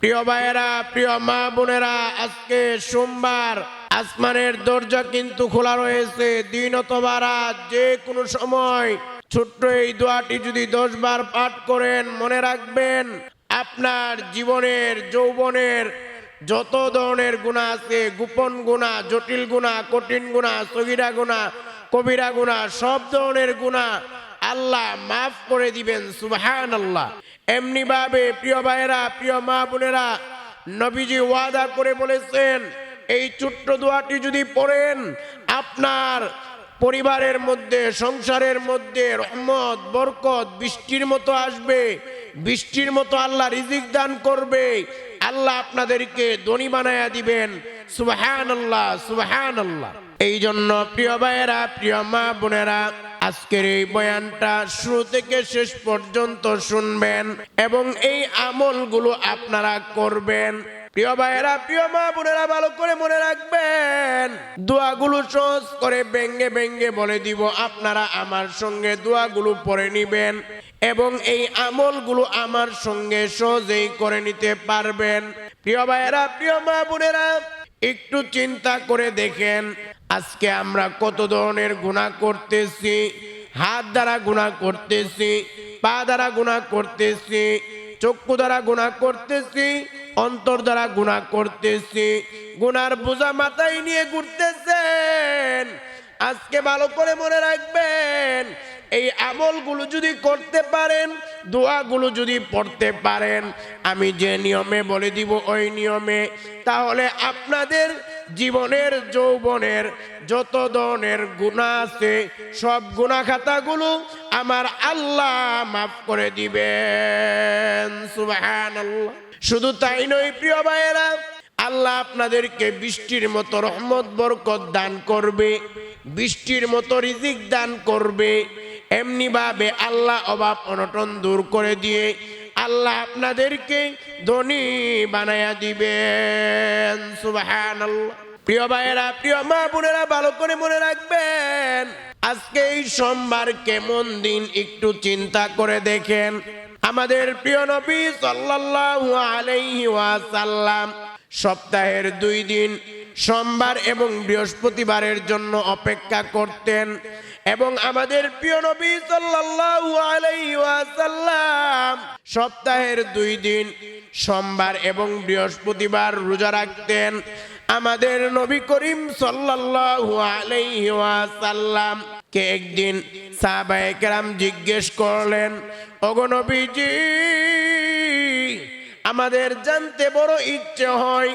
প্রিয় ভাইয়েরা, প্রিয় মা বোনেরা, আজকে সোমবার আসমানের দরজা কিন্তু খোলা রয়েছে। দিন অথবা রাত, যে কোনো সময় ছোট্ট এই দোয়াটি যদি দশ বার পাঠ করেন, মনে রাখবেন আপনার জীবনের, যৌবনের যত ধরনের গুণা আছে, গোপন গুণা, জটিল গুণা, কঠিন গুণা, সগিরা গুণা, কবিরা গুণা, সব ধরনের গুণা আল্লাহ মাফ করে দিবেন সুবহান আল্লাহ এমনি ভাবে প্রিয় ভাইয়েরা, প্রিয় মা বোনেরা, নবীজি ওয়াদা করে বলেছেন, এই ছোট্ট দোয়াটি যদি পড়েন, আপনার পরিবারের মধ্যে, সংসারের মধ্যে রহমত, বরকত, বৃষ্টির মতো আসবে, বৃষ্টির মতো আল্লাহ রিজিক দান করবে, আল্লাহ আপনাদেরকে ধনী বানায়া দিবেন। সুবহান আল্লাহ সুবহান আল্লাহ এই জন্য প্রিয় ভাইয়েরা, প্রিয় মা বোনেরা, আজকের এই বয়ানটা শুরু থেকে শেষ পর্যন্ত শুনবেন এবং এই আমলগুলো আপনারা করবেন। প্রিয় ভাইয়েরা, প্রিয় মা বোনেরা, ভালো করে মনে রাখবেন, দোয়াগুলো সহজ করে ব্যঙ্গে ব্যঙ্গে বলে দিব, আপনারা আমার সঙ্গে দোয়াগুলো পড়ে নিবেন এবং এই আমলগুলো আমার সঙ্গে সহজেই করে নিতে পারবেন। প্রিয় ভাইয়েরা, প্রিয় মা বোনেরা, একটু চিন্তা করে দেখেন আজকে আমরা কত ধরনের গুণা করতেছি, হাত দ্বারা গুণা করতেছি, পা দ্বারা গুণা করতেছি, চক্ষু দ্বারা গুণা করতেছি, অন্তর দ্বারা গুণা করতেছি, গুনার বোঝা মাথায় নিয়ে ঘুরতেছেন। আজকে ভালো করে মনে রাখবেন, এই আমলগুলো যদি করতে পারেন, দোয়াগুলো যদি পড়তে পারেন, আমি যে নিয়মে বলে দিব, ওই নিয়মে। তাহলে আপনাদের জীবনের, যৌবনের যত ধরনের গুণা আছে, সব গুণা খাতাগুলো আমার আল্লাহ মাফ করে দিবেন। সুবহানাল্লাহ। শুধু তাই নয়, প্রিয় ভাইয়েরা, আল্লাহ আপনাদেরকে বৃষ্টির মতো রহমত, বরকত দান করবে, বৃষ্টির মতো রিজিক দান করবে এমনি ভাবে আল্লাহ অভাব অনটন দূর করে দিয়ে আল্লাহ আপনাদেরকে ধনী বানায়া দিবেন। সুবহানাল্লাহ। প্রিয় ভাইয়েরা, প্রিয় মা বোনেরা, ভালো করে মনে রাখবেন, আজকে এই সোমবার কেমন দিন একটু চিন্তা করে দেখেন। আমাদের প্রিয় নবী সাল্লাল্লাহু আলাইহি ওয়াসাল্লাম সপ্তাহের দুই দিন সোমবার এবং বৃহস্পতিবারের জন্য অপেক্ষা করতেন এবং আমাদের প্রিয় নবী ওয়াসাল্লাম সপ্তাহের দুই দিন সোমবার এবং বৃহস্পতিবার রোজা রাখতেন। আমাদের নবী করিম সাল্লাল্লাহু আলাইহি ওয়াসাল্লাম কে একদিন সাহাবায়ে কেরাম জিজ্ঞেস করলেন, ওগো নবীজি, আমাদের জানতে বড় ইচ্ছে হয়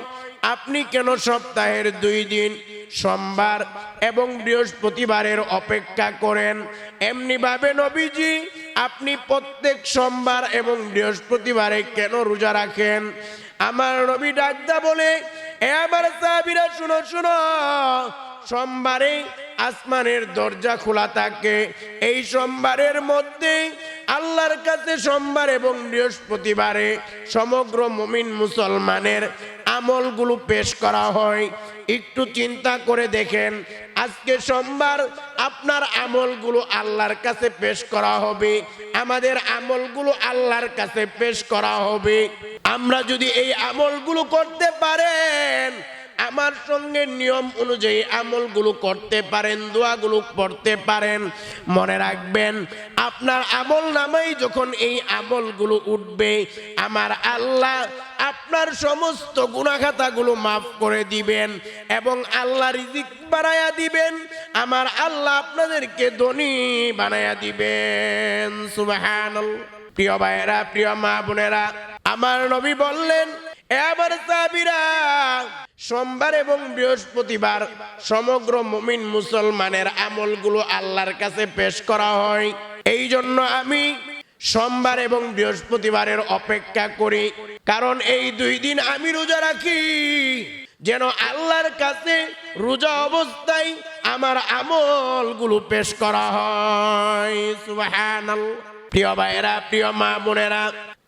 আপনি কেন সপ্তাহের দুই দিন সোমবার এবং বৃহস্পতিবারের অপেক্ষা করেন? এমনি ভাবে নবীজি, আপনি প্রত্যেক সোমবার এবং বৃহস্পতিবারে কেন রোজা রাখেন? আমার নবী ডাকদা বলে, এ আমার সাহাবীরা, শুনো শুনো। সোমবারে আসমানের দরজা খোলা থাকে। এই সোমবারের মধ্যে আল্লাহর কাছে সোমবার এবং বৃহস্পতিবারে সমগ্র মুমিন মুসলমানের আমলগুলো পেশ করা হয়। একটু চিন্তা করে দেখেন, আজকে সোমবার আপনার আমলগুলো আল্লাহর কাছে পেশ করা হবে, আমাদের আমলগুলো আল্লাহর কাছে পেশ করা হবে। আমরা যদি এই আমলগুলো করতে পারেন আমার সঙ্গে নিয়ম অনুযায়ী আমলগুলো করতে পারেন, দোয়াগুলো পড়তে পারেন। মনে রাখবেন, আপনার আমল নামাই যখন এই আমলগুলো উঠবে, আমার আল্লাহ আপনার সমস্ত গুণাখাতাগুলো মাফ করে দিবেন এবং আল্লাহ রিজিক বাড়ায়া দিবেন। আমার আল্লাহ আপনাদেরকে ধনী বানায়া দিবেন। সুবহানাল্লাহ। প্রিয় ভাইয়েরা, প্রিয় মা বোনেরা, আমার নবী বললেন এবার সাবিরা, সোমবার এবং বৃহস্পতিবার সমগ্র মুমিন মুসলমানের আমলগুলো আল্লাহর কাছে পেশ করা হয়। এই জন্য আমি সোমবার এবং বৃহস্পতিবারের অপেক্ষা করি। কারণ এই দুই দিন আমি রোজা রাখি। যেন আল্লাহর কাছে রোজা অবস্থায় আমার আমলগুলো পেশ করা হয়। সুবহানাল্লাহ। প্রিয় ভাইয়েরা, প্রিয় মা বোনেরা,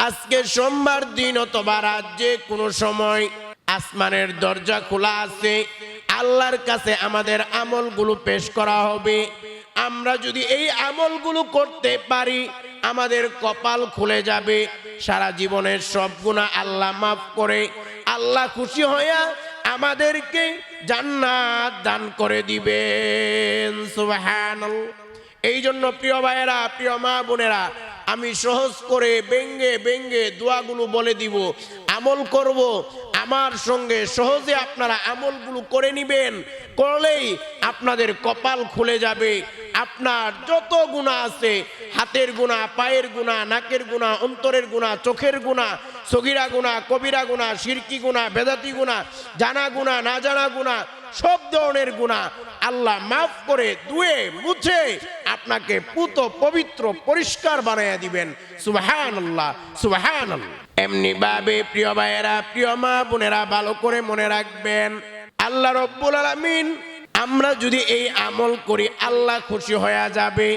আজকে সোমবার দিন অথবা রাত যে কোনো সময় আসমানের দরজা খোলা আছে, আল্লাহর কাছে আমাদের আমলগুলো পেশ করা হবে। আমরা যদি এই আমলগুলো করতে পারি, আমাদের কপাল খুলে যাবে, সারা জীবনের সব গুণা আল্লাহ মাফ করে, আল্লাহ খুশি হইয়া আমাদেরকে জান্নাত দান করে দিবেন। সুবহানাল্লাহ। এই জন্য প্রিয় ভাইয়েরা, প্রিয় মা বোনেরা, আমি সহজ করে ব্যঙ্গে ব্যঙ্গে দোয়াগুলো বলে দিব। আমল করব, আমার সঙ্গে সহজে আপনারা আমলগুলো করে নিবেন। করলেই আপনাদের কপাল খুলে যাবে। আপনার যত গুণা আছে, হাতের গুণা, পায়ের গুণা, নাকের গুণা, অন্তরের গুণা, চোখের গুণা, সগিরা গুণা, কবিরা গুণা, সিরকি গুণা, বেদাতি গুণা, জানা গুণা, না জানা গুণা, সব ধরনের গুণা আল্লাহ মাফ করে দুয়ে মুছে আপনাকে পুত পবিত্র পরিষ্কার বানাইয়া দিবেন। সুবহান আল্লাহ সুবহান এমনি ভাবে প্রিয় ভাইয়েরা, প্রিয় মা বোনেরা, ভালো করে মনে রাখবেন, আল্লাহ রব্বুল আলামিন আমরা যদি এই আমল করি, আল্লাহ খুশি হয়ে যাবে।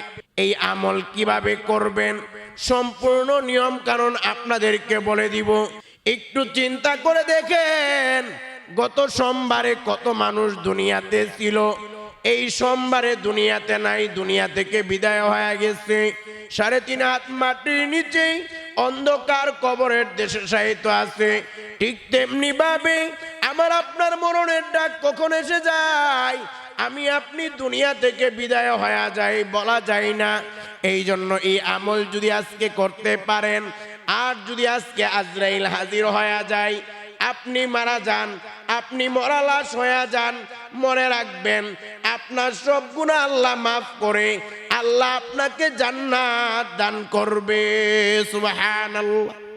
এই আমল কীভাবে করবেন? সম্পূর্ণ নিয়ম কারণ আপনাদেরকে বলে দিব। একটু চিন্তা করে দেখেন, গত সোমবারে কত মানুষ দুনিয়াতে ছিল। এই সোমবারে দুনিয়াতে নাই, দুনিয়া থেকে বিদায় হয়ে গেছে। সাড়ে তিন হাত মাটির নিচেই অন্ধকার কবরের দেশে সাহিত্য আছে। ঠিক তেমনি ভাবে আমার আপনার মরণের ডাক কখন এসে যায়? আমি আপনি দুনিয়া থেকে বিদায় হয়ে যাই বলা যায় না। এই জন্য এই আমল যদি আজকে করতে পারেন, আর যদি আজকে আজরাইল হাজির হয়ে যায় আপনি মারা যান, আপনি মরা লাশ হয়ে যান, মনে রাখবেন, আপনার সব গুণা আল্লাহ মাফ করে, আল্লাহ আপনাকে জান্নাত দান করবে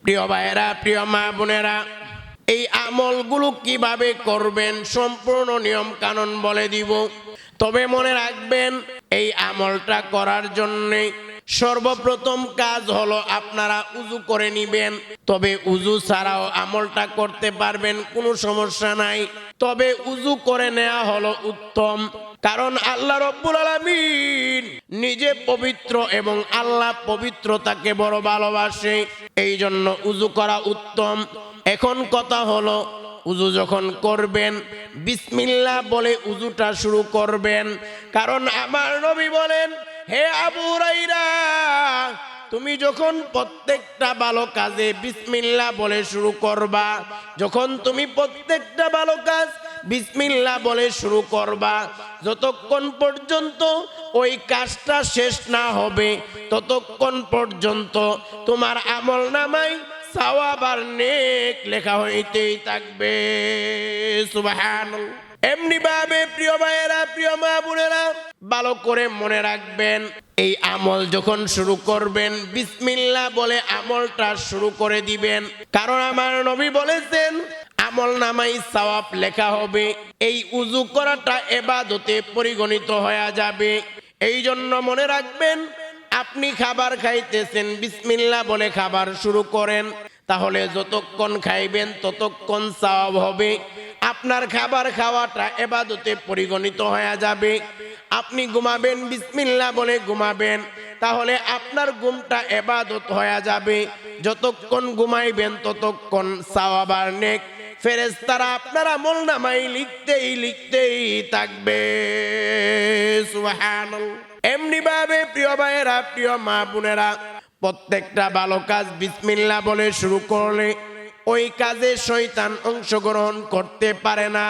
প্রিয় ভাইয়েরা, প্রিয় মা বোনেরা, এই আমলগুলো কীভাবে করবেন সম্পূর্ণ নিয়ম কানুন বলে দিব। তবে মনে রাখবেন, এই আমলটা করার জন্যে সর্বপ্রথম কাজ হলো আপনারা উজু করে নিবেন। তবে উজু ছাড়াও আমলটা করতে পারবেন, কোনো সমস্যা নাই। তবে উজু করে নেওয়া হলো উত্তম। কারণ আল্লাহ রব্বুল আলামিন নিজে পবিত্র এবং আল্লাহ পবিত্রতাকে বড় ভালোবাসে এই জন্য উজু করা উত্তম। এখন কথা হলো, উজু যখন করবেন, বিসমিল্লাহ বলে উজুটা শুরু করবেন। কারণ আমার নবী বলেন হে আবু রাইরা তুমি যখন প্রত্যেকটা ভালো কাজে বিসমিল্লাহ বলে শুরু করবা, যখন তুমি প্রত্যেকটা ভালো কাজ বিসমিল্লাহ বলে শুরু করবা, যতক্ষণ পর্যন্ত ওই কাজটা শেষ না হবে, ততক্ষণ পর্যন্ত তোমার আমল নামাই সাওয়াবার নেক লেখা হইতেই থাকবে। সুবহানাল্লাহ। এমনি ভাবে প্রিয় ভাইয়েরা, প্রিয় মা বোনেরা, ভালো করে মনে রাখবেন, এই আমল যখন শুরু করবেন, বিসমিল্লাহ বলে আমলটা শুরু করে দিবেন। কারণ আমার নবী বলেছেন, আমল নামাই সওয়াব লেখা হবে, এই উজু করাটা এবাদতে পরিগণিত হয়ে যাবে। এই জন্য মনে রাখবেন, আপনি খাবার খাইতেছেন, বিসমিল্লাহ বলে খাবার শুরু করেন, তাহলে যতক্ষণ খাইবেন ততক্ষণ সওয়াব হবে। আপনার খাবার খাওয়াটা এবাদতে পরিগণিত হয়ে যাবে। আপনি ঘুমাবেন, বিসমিল্লাহ বলে ঘুমাবেন, তাহলে আপনার ঘুমটা এবাদত হয়ে যাবে। যতক্ষণ ঘুমাইবেন, ততক্ষণ সাওয়াবার নেক। ফেরেস্তারা আপনার আমল নামাই লিখতেই লিখতেই থাকবে। এমনি ভাবে প্রিয় ভাইয়েরা, প্রিয় মা বোনেরা, প্রত্যেকটা ভালো কাজ বিসমিল্লাহ বলে শুরু করলে ওই কাজে শয়তান অংশগ্রহণ করতে পারে না।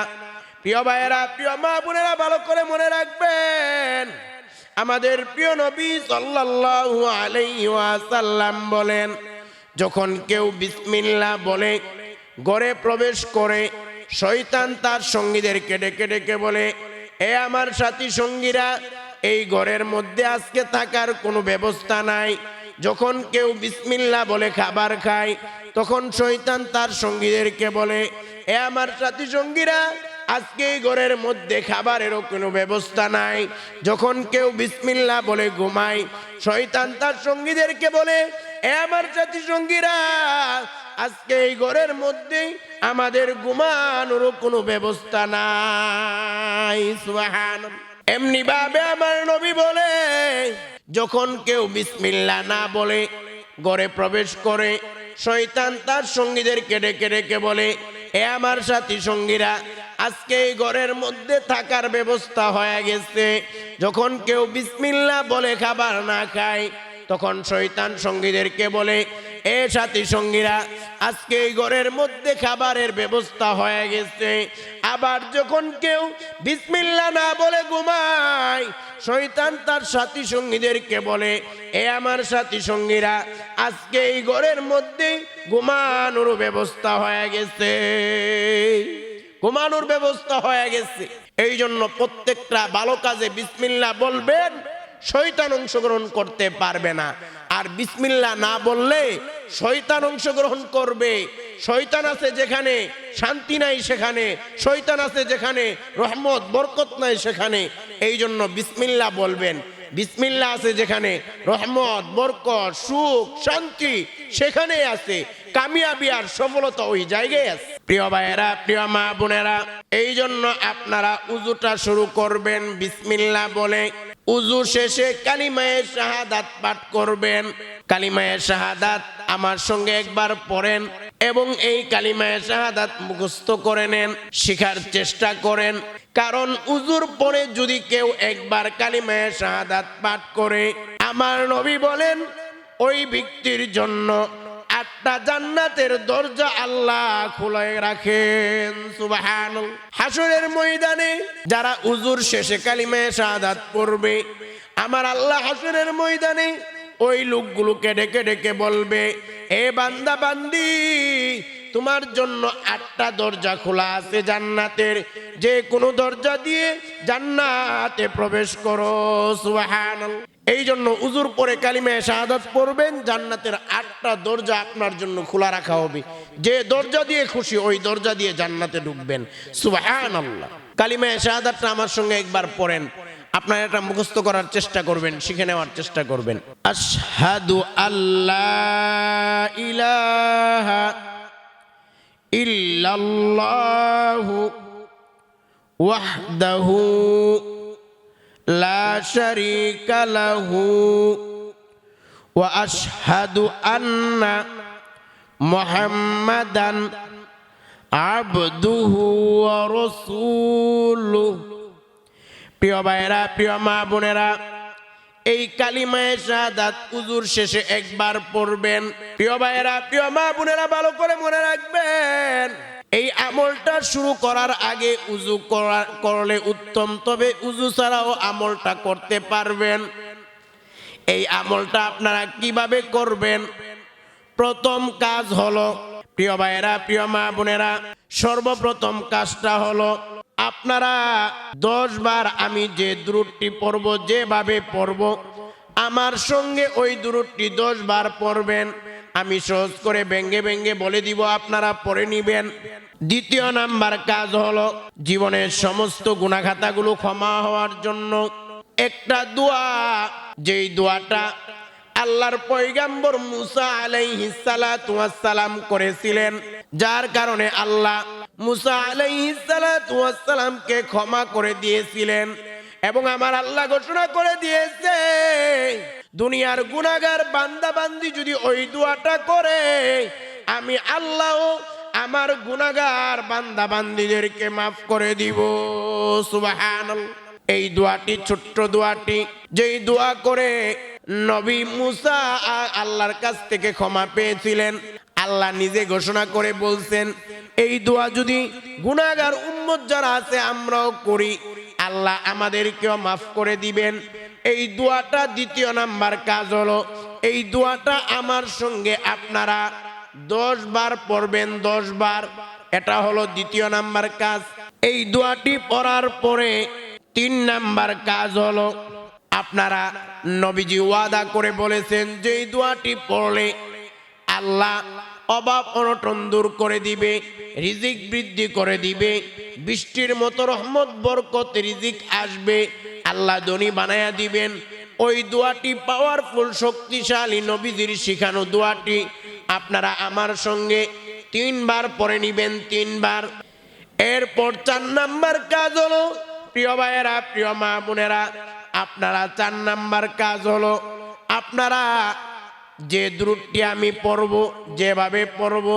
প্রিয় ভাইয়েরা, প্রিয় মা বোনেরা, ভালো করে মনে রাখবেন, আমাদের প্রিয় নবী সাল্লাল্লাহু আলাইহি ওয়াসাল্লাম বলেন, যখন কেউ বিসমিল্লাহ বলে, ঘরে প্রবেশ করে, শয়তান তার সঙ্গীদেরকে ডেকে ডেকে বলে, এ আমার সাথী সঙ্গীরা, এই ঘরের মধ্যে আজকে থাকার কোনো ব্যবস্থা নাই যখন কেউ বিসমিল্লা বলে খাবার খায়, তখন শয়তান তার সঙ্গীদেরকে বলে, এ আমার সাথী সঙ্গীরা, আজকে ঘরের মধ্যে খাবারেরও কোনো ব্যবস্থা নাই যখন কেউ বিসমিল্লা বলে ঘুমায়, শয়তান তার সঙ্গীদেরকে বলে, এ আমার সাথী সঙ্গীরা, আজকে এই ঘরের মধ্যে আমাদের ঘুমানোরও কোনো ব্যবস্থা নাই সুবহানাল্লাহ। এমনি ভাবে আমার নবী বলে, যখন কেউ বিসমিল্লা না বলে, ঘরে প্রবেশ করে, শয়তান তার সঙ্গীদেরকে ডেকে ডেকে বলে, এ আমার সাথী সঙ্গীরা, আজকে এই ঘরের মধ্যে থাকার ব্যবস্থা হয়ে গেছে। যখন কেউ বিসমিল্লা বলে খাবার না খায়, তখন শয়তান সঙ্গীদেরকে বলে এ সাথী সঙ্গীরা, আজকে এই ঘরের মধ্যে খাবারের ব্যবস্থা হয়ে গেছে। আবার যখন কেউ বিসমিল্লা না বলে ঘুমায় শৈতান তার সাথী সঙ্গীদেরকে বলে, এ আমার সাথী সঙ্গীরা, আজকে এই ঘরের মধ্যে ঘুমানোর ব্যবস্থা হয়ে গেছে। ঘুমানোর ব্যবস্থা হয়ে গেছে। এই জন্য প্রত্যেকটা ভালো কাজে বিসমিল্লা বলবেন শৈতান অংশগ্রহণ করতে পারবে না। আর বিসমিল্লা না বললে শয়তান অংশগ্রহণ করবে। শয়তান আছে যেখানে শান্তি নাই সেখানে, শয়তান আছে যেখানে রহমত, বরকত নাই সেখানে। এই জন্য বিসমিল্লা বলবেন। বিসমিল্লা আছে যেখানে রহমত, বরকত, সুখ, শান্তি সেখানে আছে। কামিয়াবি আর সফলতা ওই জায়গায় আছে। প্রিয় ভাইয়েরা, প্রিয় মা বোনেরা এই জন্য আপনারা উজুটা শুরু করবেন বিসমিল্লা বলে। উজু শেষে কালিমায়ে শাহাদাত পাঠ করবেন। কালিমায়ে শাহাদাত আমার সঙ্গে একবার পড়েন এবং এই কালিমায়ে শাহাদাত মুখস্থ করে নেন, শেখার চেষ্টা করেন। কারণ উজুর পরে যদি কেউ একবার কালিমায়ে শাহাদাত পাঠ করে, আমার নবী বলেন, ওই ব্যক্তির জন্য আটটা জান্নাতের দরজা আল্লাহ খুলে রাখেন সুবাহান হাসরের ময়দানে যারা উজুর শেষে কালিমায়ে শাহাদাত পড়বে, আমার আল্লাহ হাসরের ময়দানে ওই লোকগুলোকে ডেকে ডেকে বলবে, এ বান্দা বান্দি, তোমার জন্য আটটা দরজা খোলা আছে জান্নাতের। যে কোনো দরজা দিয়ে জান্নাতে প্রবেশ করো, সুবহানাল্লাহ। এই জন্য উজুর পরে কালিমায় শাহাদাত পড়বেন, জান্নাতের আটটা দরজা আপনার জন্য খোলা রাখা হবে। যে দরজা দিয়ে খুশি, ওই দরজা দিয়ে জান্নাতে ঢুকবেন। সুবাহান আল্লাহ কালিমায় শাহাদাতটা আমার সঙ্গে একবার পড়েন। আপনারা এটা মুখস্থ করার চেষ্টা করবেন, শিখে নেওয়ার চেষ্টা করবেন। আশহাদু আল্লাহ ইলাহা ইল্লাল্লাহু ওয়াহদাহু لا شريك له واشهد ان محمدا عبده ورسوله প্রিয় ভাইরা প্রিয় মা বোনেরা এই কালিমায় শাহাদাত উজুর শেষে একবার পড়বেন প্রিয় ভাইয়েরা প্রিয় মা বোনেরা ভালো করে মনে রাখবেন এই আমলটা শুরু করার আগে উজু করা- করলে উত্তম। তবে উজু ছাড়াও আমলটা করতে পারবেন। এই আমলটা আপনারা কীভাবে করবেন? প্রথম কাজ হলো, প্রিয় ভাইয়েরা, প্রিয় মা বোনেরা, সর্বপ্রথম কাজটা হলো, আপনারা দশ বার আমি যে দূরটি পড়ব, যেভাবে পড়ব, আমার সঙ্গে ওই দূরটি দশ বার পড়বেন। আমি সহজ করে ব্যঙ্গে ব্যঙ্গে বলে দিব, আপনারা পরে নিবেন। দ্বিতীয় নাম্বার কাজ হলো জীবনের সমস্ত গুণাখাতাগুলো ক্ষমা হওয়ার জন্য একটা দোয়া। যেই দোয়াটা আল্লাহর পৈগাম্বর মুসা আলাইহিস সালাতু ওয়াস সালাম করেছিলেন, যার কারণে আল্লাহ মুসা আলাইহিস সালাতু ওয়াস সালামকে ক্ষমা করে দিয়েছিলেন এবং আমার আল্লাহ ঘোষণা করে দিয়েছে দুনিয়ার গুনাহগার বান্দা বান্দি যদি ওই দোয়াটা করে, আমি আল্লাহ আমার গুনাহগার বান্দা বান্দিদেরকে মাফ করে দিব। সুবহানাল্লাহ। এই দোয়াটি ছোট্ট দোয়াটি, যেই দোয়া করে নবী মুসা আল্লাহর কাছ থেকে ক্ষমা পেয়েছিলেন। আল্লাহ নিজে ঘোষণা করে বলছেন, এই দোয়া যদি গুনাহগার উম্মত যারা আছে আমরাও করি, আল্লাহ আমাদেরকেও মাফ করে দিবেন। এই দোয়াটা দ্বিতীয় নাম্বার কাজ হলো, এই দোয়াটা আমার সঙ্গে আপনারা দশ বার পড়বেন, দশ বার। এটা হলো দ্বিতীয় নাম্বার কাজ। এই দোয়াটি পড়ার পরে তিন নাম্বার কাজ হলো, আপনারা নবীজি ওয়াদা করে বলেছেন যে এই দোয়াটি পড়লে আল্লাহ অভাব অনটন দূর করে দিবে, রিজিক বৃদ্ধি করে দিবে, বৃষ্টির মতো রহমত, বরকত, রিজিক আসবে আল্লাহ ধনী বানায়া দিবেন। ওই দোয়াটি পাওয়ারফুল শক্তিশালী নবীজির শিখানো দোয়াটি। আপনারা আমার সঙ্গে তিনবার পরে নিবেন, তিনবার। এরপর চার নাম্বার কাজ হলো, প্রিয় ভাইয়েরা, প্রিয় মা বোনেরা, আপনারা চার নাম্বার কাজ হলো, আপনারা যে দূরটি আমি পড়ব, যেভাবে পড়ব,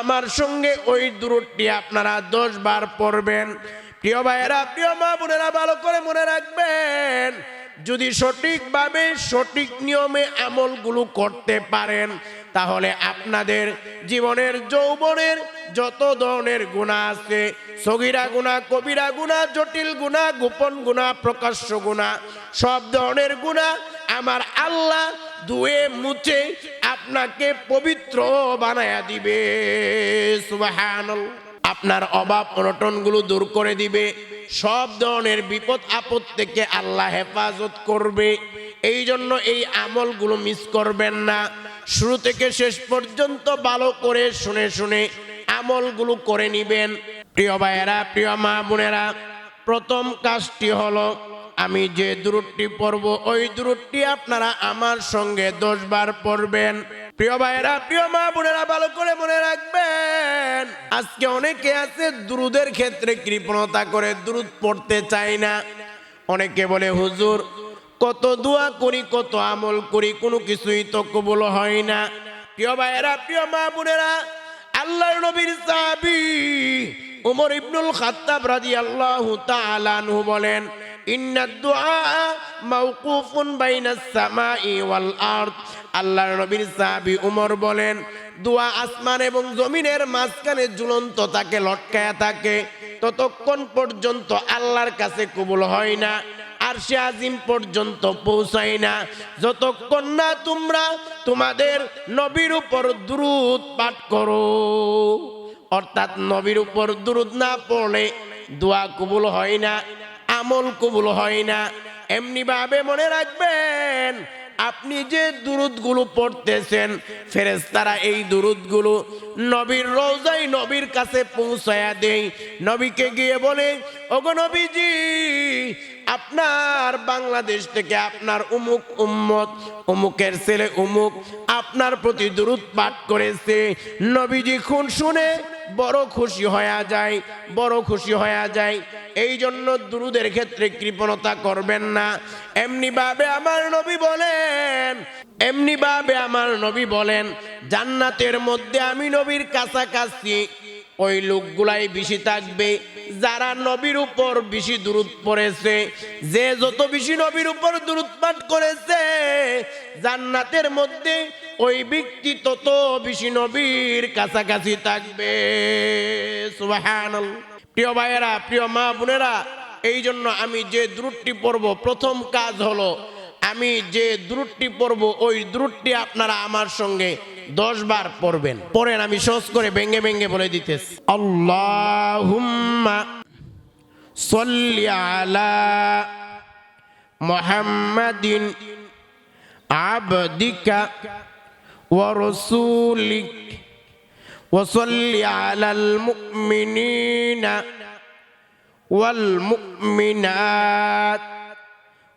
আমার সঙ্গে ওই দূরটি আপনারা দশ বার পড়বেন। প্রিয় ভাইয়েরা, প্রিয় মা বোনেরা, ভালো করে মনে রাখবেন, যদি সঠিকভাবে সঠিক নিয়মে আমলগুলো করতে পারেন, তাহলে আপনাদের জীবনের যৌবনের যত ধরনের গুণা আছে, সগিরা গুণা, কবিরা গুণা, জটিল গুণা, গোপন গুণা, প্রকাশ্য গুণা, সব ধরনের গুণা আমার আল্লাহ ধুয়ে মুছে আপনাকে পবিত্র বানায়া দিবে। সুবহানাল্লাহ। আপনার অভাব অনটনগুলো দূর করে দিবে। সব ধরনের বিপদ আপদ থেকে আল্লাহ হেফাজত করবে। এই জন্য এই আমলগুলো মিস করবেন না। শুরু থেকে শেষ পর্যন্ত ভালো করে শুনে শুনে আমলগুলো করে নিবেন। প্রিয় ভাইয়েরা, প্রিয় মা বোনেরা, প্রথম কাজটি হলো, আমি যে দূরটি পড়ব, ওই দূরটি আপনারা আমার সঙ্গে দশ বার পড়বেন। প্রিয় ভাইয়েরা, প্রিয় মা বোনেরা, ভালো করে মনে রাখবেন, আজকে অনেকে আছে দুরুদের ক্ষেত্রে কৃপণতা করে দুরুদ পড়তে চায় না। অনেকে বলে, হুজুর, কত দোয়া করি, কত আমল করি, কোনো কিছুই তো কবুল হয় না। প্রিয় ভাইয়েরা, প্রিয় মা বোনেরা, আল্লাহর নবীর সাহাবী উমর ইবনুল খাত্তাব রাদিয়াল্লাহু তাআলা আনহু বলেন আল্লাহর নবীর সাহাবী উমর বলেন দোয়া আসমান এবং জমিনের মাঝখানে ঝুলন্ত থাকে লটকায়া থাকে। ততক্ষণ পর্যন্ত আল্লাহর কাছে কবুল হয় না, আর সে পর্যন্ত পৌঁছায় না। যতক্ষণ না তোমরা তোমাদের নবীর উপর দ্রুত পাঠ করো। অর্থাৎ নবীর উপর দ্রুত না পড়লে দোয়া কবুল হয় না। আমল কবুল হয় না। এমনি ভাবে মনে রাখবেন, আপনি যে দুরুদগুলো পড়তেছেন, ফেরেশতারা এই দুরুদগুলো নবীর রোজাই নবীর কাছে পৌঁছায়া দেই নবীকে গিয়ে বলে, ওগো নবীজি, আপনার বাংলাদেশ থেকে আপনার উমুক উম্মত, উমুকের ছেলে উমুক আপনার প্রতি দুরুদ পাঠ করেছে। নবীজি খুন শুনে বড় খুশি হয়ে যায়, বড় খুশি হয়ে যায়। এই জন্য দুরুদের ক্ষেত্রে কৃপণতা করবেন না। এমনি ভাবে আমার নবী বলেন, এমনি ভাবে আমার নবী বলেন, জান্নাতের মধ্যে আমি নবীর কাছাকাছি ওই লোকগুলাই বেশি থাকবে, যারা নবীর উপর বেশি দূরত পড়েছে, যে যত বেশি নবীর উপর দূরত পাঠ করেছে, জান্নাতের মধ্যে ওই ব্যক্তি তত বেশি নবীর কাছাকাছি থাকবে। প্রিয় ভাইয়েরা, প্রিয় মা বোনেরা এই জন্য আমি যে দ্রুটটি পড়ব, প্রথম কাজ হলো আমি যে দ্রুটটি পড়ব, ওই দ্রুটটি আপনারা আমার সঙ্গে দশ বার পড়বেন। পড়েন, আমি সহজ করে ভেঙ্গে ভেঙ্গে বলে দিতেছি। আল্লাহুম্মা সল্লি আলা মুহাম্মাদিন আবদিকা ওয়া রাসূলিক। ওয়া সল্লি আলাল মুমিনিনা ওয়াল মুমিনাত।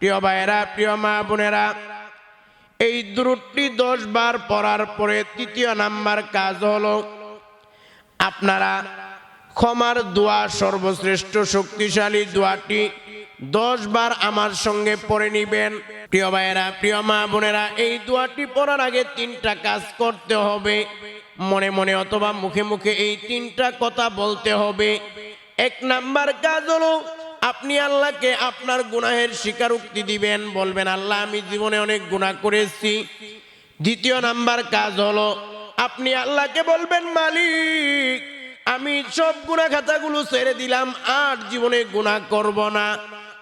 প্রিয় ভাইয়েরা, প্রিয় মা বোনেরা, এই দ্রুটটি দশ বার পড়ার পরে তৃতীয় নাম্বার কাজ হলো, আপনারা ক্ষমার দোয়া, সর্বশ্রেষ্ঠ শক্তিশালী দোয়াটি দশ বার আমার সঙ্গে পড়ে নিবেন। প্রিয় ভাইয়েরা, প্রিয় মা বোনেরা, এই দোয়াটি পড়ার আগে তিনটা কাজ করতে হবে। মনে মনে অথবা মুখে মুখে এই তিনটা কথা বলতে হবে। এক নাম্বার কাজ হলো আপনি আল্লাহকে আপনার গুনাহের স্বীকারোক্তি দিবেন, বলবেন, আল্লাহ, আমি জীবনে অনেক গুনাহ করেছি। দ্বিতীয় নাম্বার কাজ হলো, আপনি আল্লাহকে বলবেন, মালিক, আমি সব গুণা খাতাগুলো ছেড়ে দিলাম, আর জীবনে গুণা করব না।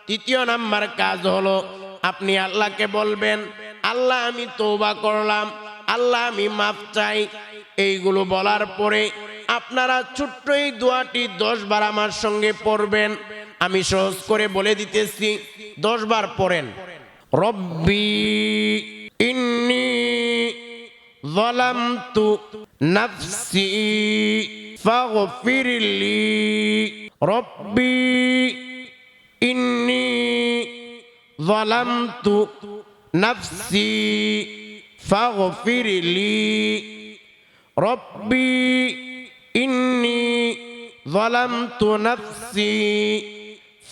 তৃতীয় নাম্বার কাজ হলো, আপনি আল্লাহকে বলবেন, আল্লাহ, আমি তৌবা করলাম, আল্লাহ, আমি মাফ চাই। এইগুলো বলার পরে আপনারা ছোট্ট এই দোয়াটি দশ বার আমার সঙ্গে পড়বেন। আমি সহজ করে বলে দিতেছি দশ বার পড়েন রব্বি ইন্নি ظلمت نفسي فاغفر لي ربي إني ظلمت نفسي فاغفر لي ربي إني ظلمت نفسي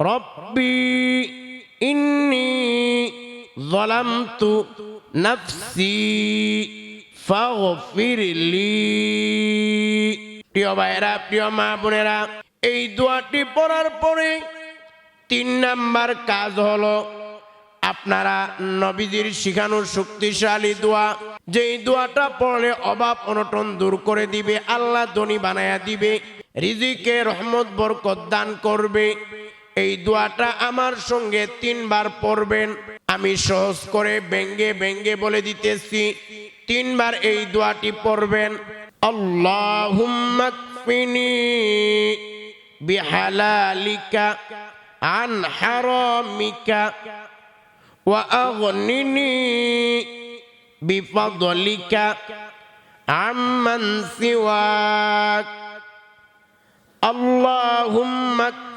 ربي إني ظلمت نفسي فاغفر لي প্রিয় ভাইয়েরা প্রিয় মা বোনেরা এই দোয়াটি পড়ার পরে তিন নাম্বার কাজ হলো আপনারা নবীজির শিখানোর শক্তিশালী দোয়া যেই দোয়াটা পড়লে অভাব অনটন দূর করে দিবে আল্লাহ ধনী বানায়া দিবে রিজিকে রহমত বরকত দান করবে এই দোয়াটা আমার সঙ্গে তিনবার পড়বেন। আমি সহজ করে ব্যঙ্গে ব্যঙ্গে বলে দিতেছি, তিনবার এই দোয়াটি পড়বেন। আল্লাহ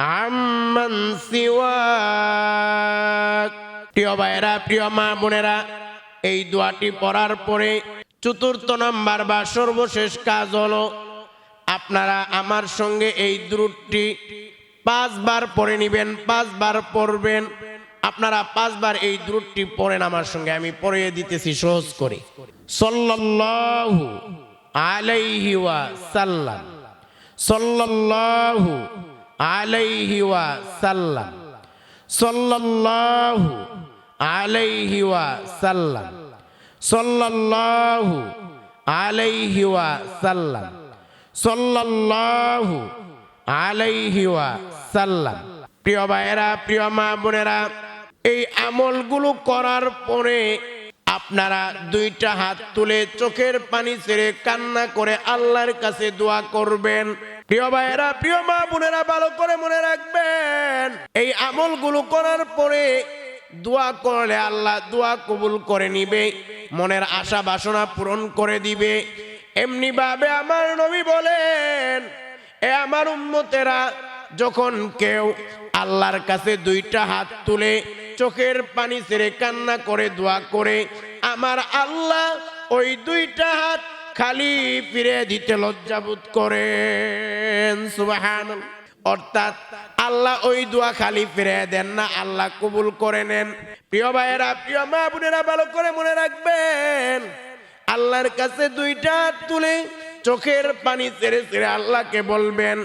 আম্মান সিওয়াক। প্রিয় ভাইরা প্রিয় মা বোনেরা, এই দোয়াটি পড়ার পরে চতুর্থ নম্বর বা সর্বশেষ কাজ হলো, আপনারা আমার সঙ্গে এই দ্রুটটি পাঁচবার পরে নেবেন, পাঁচবার পড়বেন। আপনারা পাঁচবার এই দ্রুটটি পড়েন আমার সঙ্গে, আমি পড়িয়ে দিতেছি সহজ করে। সল্লাল্লাহু আলাইহি ওয়া সাল্লাম সল্লাল্লাহু আলাইহি ওয়া সাল্লাম সল্লাল্লাহু আলাইহি ওয়া সাল্লাম সল্লাল্লাহু আলাইহি ওয়া সাল্লাম সল্লাল্লাহু আলাইহি ওয়া সাল্লাম প্রিয় ভাইয়েরা, প্রিয় মা বোনেরা, এই আমলগুলো করার পরে আপনারা দুইটা হাত তুলে চোখের পানি ছেড়ে কান্না করে আল্লাহর কাছে দোয়া করবেন। প্রিয় ভাইয়েরা, প্রিয় মা বোনেরা ভালো করে মনে রাখবেন, এই আমলগুলো করার পরে দোয়া করলে আল্লাহ দোয়া কবুল করে নিবে, মনের আশা বাসনা পূরণ করে দিবে। এমনি ভাবে আমার নবী বলেন, এ আমার উম্মতেরা, যখন কেউ আল্লাহর কাছে দুইটা হাত তুলে চোখের পানি ছেড়ে কান্না করে, দোয়া করে, আমার আল্লাহ ওই দুইটা হাত খালি ফিরে দিতে লজ্জাবোধ করেন সুবাহান অর্থাৎ আল্লাহ ওই দোয়া খালি ফিরে দেন না, আল্লাহ কবুল করে নেন। প্রিয় ভাইয়েরা, প্রিয় মা বোনেরা, ভালো করে মনে রাখবেন, আল্লাহর কাছে দুইটা তুলে চোখের পানি ছেড়ে ছেড়ে আল্লাহকে বলবেন,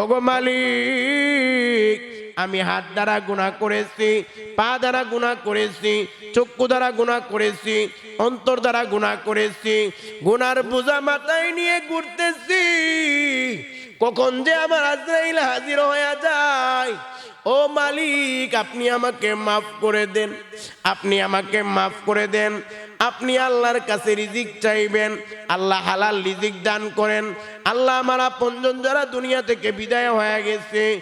ওগো মালিক আমি হাত দ্বারা গুণা করেছি, পা দ্বারা গুণা করেছি, চক্ষু দ্বারা গুণা করেছি, অন্তর দ্বারা গুণা করেছি, গুনার বোঝা মাথায় নিয়ে ঘুরতেছি। কখন যে আমার আজরাইল হাজির হয়ে যায়, ও মালিক, আপনি আমাকে মাফ করে দেন, আপনি আমাকে মাফ করে দেন, আপনি আল্লাহর কাছে রিজিক চাইবেন, আল্লাহ হালাল রিজিক দান করেন, আল্লাহ আমার আপনজন যারা দুনিয়া থেকে বিদায় হয়ে গেছে